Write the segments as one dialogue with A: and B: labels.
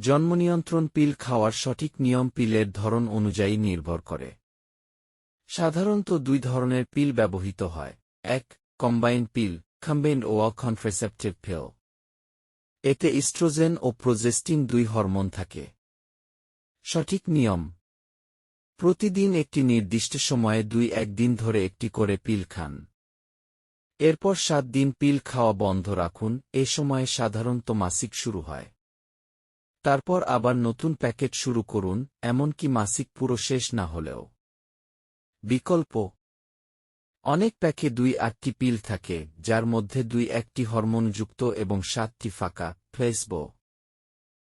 A: জন্মনিয়ন্ত্রণ পিল খাওয়ার সঠিক নিয়ম পিলের ধরন অনুযায়ী নির্ভর করে। সাধারণত দুই ধরনের পিল ব্যবহৃত হয়। এক, কম্বাইন পিল কম্বাইন্ড ও কনট্রাসেপটিভ পিল। এতে ইস্ট্রোজেন ও প্রোজেস্টিন দুই হরমোন থাকে। সঠিক নিয়ম। প্রতিদিন একটি নির্দিষ্ট সময়ে দুই একদিন ধরে একটি করে পিল খান। এরপর সাত দিন পিল খাওয়া বন্ধ রাখুন। এ সময়ে সাধারণত মাসিক শুরু হয়। তারপর আবার নতুন প্যাকেট শুরু করুন, এমনকি মাসিক পুরো শেষ না হলেও। বিকল্প। অনেক প্যাকে দুই আটটি পিল থাকে, যার মধ্যে দুই একটি হরমোনযুক্ত এবং সাতটি ফাঁকা ফ্লেসব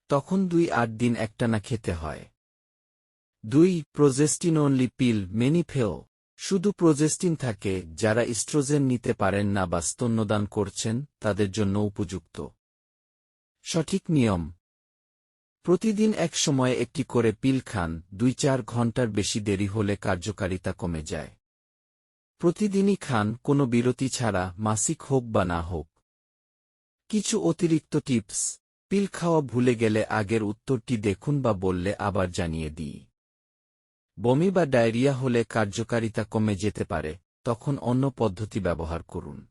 A: তখন দুই আট দিন একটানা খেতে হয়। দুই, প্রোজেস্টিন অনলি পিল মেনিফেও শুধু প্রোজেস্টিন থাকে, যারা ইস্ট্রোজেন নিতে পারেন না বা স্তন্যদান করছেন, তাদের জন্য উপযুক্ত। সঠিক নিয়ম। প্রতিদিন এক সময়ে একটি করে পিল খান, দুই চার ঘণ্টার বেশি দেরি হলে কার্যকারিতা কমে যায়। প্রতিদিনই খান, কোনো বিরতি ছাড়া, মাসিক হোক বা না হোক। কিছু অতিরিক্ত টিপস। পিল খাওয়া ভুলে গেলে আগের উত্তরটি দেখুন বা বললে আবার জানিয়ে দিই। বমি বা ডায়রিয়া হলে কার্যকারিতা কমে যেতে পারে, তখন অন্য পদ্ধতি ব্যবহার করুন।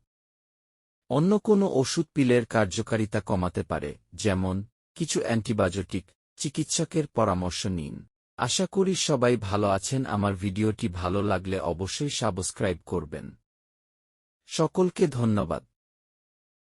A: অন্য কোনো ওষুধ পিলের কার্যকারিতা কমাতে পারে, যেমন কিছু অ্যান্টিবায়োটিক, চিকিৎসকের পরামর্শ নিন। আশা করি সবাই ভালো আছেন, আমার ভিডিওটি ভালো লাগলে অবশ্যই সাবস্ক্রাইব করবেন। সকলকে ধন্যবাদ।